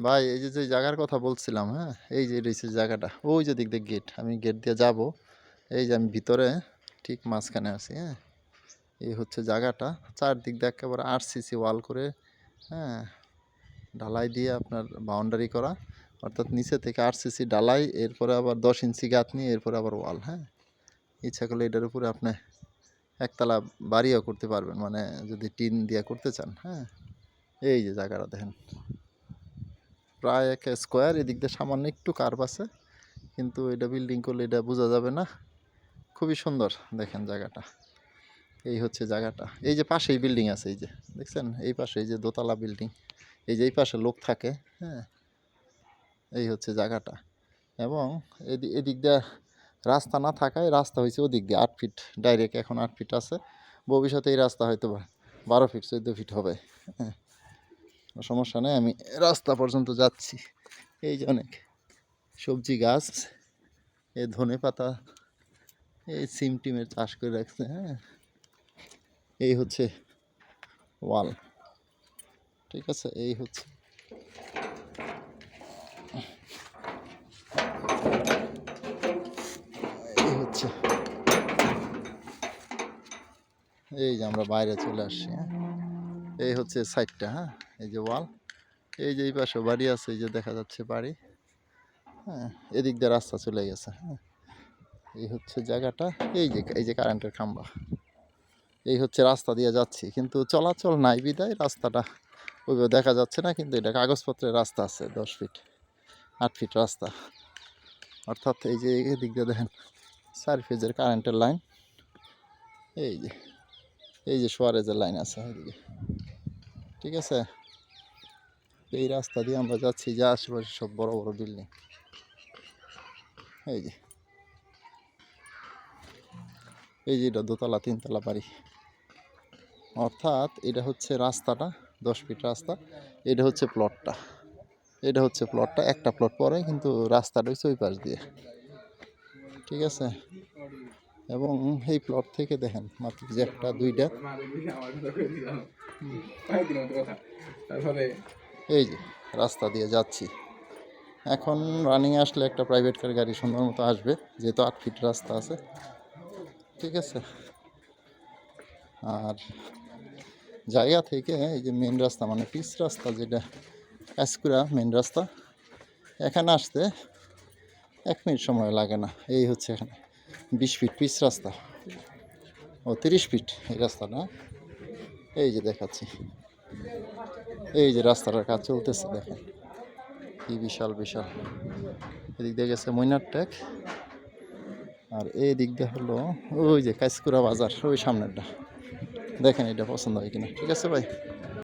ভাই, এই যে যে জায়গার কথা বলছিলাম হ্যাঁ? এই যে রয়েছে জায়গাটা, ওই যে দিক দিয়ে গেট আমি গেট দিয়ে যাব। এই যে আমি ভিতরে, ঠিক মাঝখানে আছি হ্যাঁ? এই হচ্ছে জায়গাটা, চারদিক দিয়ে একেবারে আরসিসি ওয়াল করে হ্যাঁ? ঢালাই দিয়ে আপনার বাউন্ডারি করা, অর্থাৎ নিচে থেকে আরসিসি ঢালাই, এরপরে আবার দশ ইঞ্চি গাত নিয়ে, এরপরে আবার ওয়াল হ্যাঁ? ইচ্ছা করলে এটার উপরে আপনি একতলা বাড়িও করতে পারবেন মানে যদি টিন দিয়ে করতে চান হ্যাঁ? এই যে জায়গাটা, দেখেন। প্রায় এক স্কোয়ার এদিক দিয়ে সামান্য একটু কার্ভ আছে, কিন্তু এটা বিল্ডিং করলে এটা বোঝা যাবে না। খুবই সুন্দর, দেখেন জায়গাটা। এই হচ্ছে জায়গাটা। এই যে পাশেই বিল্ডিং আছে, এই যে, দেখছেন? এই পাশে এই যে দোতলা বিল্ডিং এই যে এই পাশে লোক থাকে হ্যাঁ? এই হচ্ছে জায়গাটা। এবং এদি- এদিক দিয়ে রাস্তা না থাকায় রাস্তা হয়েছে ওদিক দিয়ে আট ফিট ডাইরেক্ট এখন আট ফিট আছে। ভবিষ্যতে এই রাস্তা হয়তো বারো ফিট চোদ্দ ফিট হবে। হ্যাঁ সমস্যা নেই, আমি রাস্তা পর্যন্ত যাচ্ছি। এই যে অনেক সবজি গাছ, এই ধনে পাতা, এই সিম টিমের চাষ করে রাখছে হ্যাঁ। এই হচ্ছে ওয়াল, ঠিক আছে? এই হচ্ছে এই হচ্ছে। এই যে আমরা বাইরে চলে আসছি হ্যাঁ। এই হচ্ছে সাইডটা হ্যাঁ? এই যে ওয়াল। এই যে এই পাশে বাড়ি আছে, এই যে দেখা যাচ্ছে বাড়ি। হ্যাঁ এদিক দিয়ে রাস্তা চলে গেছে হ্যাঁ? এই হচ্ছে জায়গাটা, এই যে এই যে কারেন্টের খাম্বা। এই হচ্ছে রাস্তা দিয়ে যাচ্ছি, কিন্তু চলাচল নাই বিদায়, রাস্তাটা ওইভাবে দেখা যাচ্ছে না, কিন্তু এটা কাগজপত্রের রাস্তা আছে, দশ ফিট, আট ফিট রাস্তা। অর্থাৎ এই যে এদিক দিয়ে দেখেন চার ফেজের কারেন্টের লাইন। এই যে এই যে সোয়ারেজের লাইন আছে এদিকে। ঠিক আছে? এই রাস্তা দিয়ে আমরা যাচ্ছি, যা আশেপাশে সব বড় বড় বিল্ডিং এই যে। এই যে এটা দোতলা, তিনতলা বাড়ি। অর্থাৎ এটা হচ্ছে রাস্তাটা, দশ ফিট রাস্তা। এটা হচ্ছে প্লটটা এটা হচ্ছে প্লটটা একটা প্লট পরে কিন্তু রাস্তাটা হচ্ছে ওই পাশ দিয়ে। ঠিক আছে? এবং এই প্লট থেকে দেখেন, মাত্র যে একটা, দুইটা। এই যে, রাস্তা দিয়ে যাচ্ছি। এখন রানিং আসলে একটা প্রাইভেট কার গাড়ি সুন্দর মতো আসবে, যেহেতু আট ফিট রাস্তা আছে। ঠিক আছে? আর জায়গা থেকে এই যে মেন রাস্তা মানে পিচ রাস্তা, যেটা কাজকুড়া মেন রাস্তা, এখানে আসতে এক মিনিট সময় লাগে না। এই হচ্ছে এখানে। বিশ ফিট পিচ রাস্তা। ও, তিরিশ ফিট এই রাস্তাটা এই যে দেখাচ্ছি। এই যে রাস্তাটার কাজ চলতেছে, দেখেন। কি বিশাল বিশাল। এদিক দিয়ে গেছে মইনার ট্যাক। আর এই দিক দিয়ে হলো ওই যে কাইসকুড়া বাজার, ওই সামনেরটা। দেখেন এটা পছন্দ হয় কিনা। ঠিক আছে ভাই?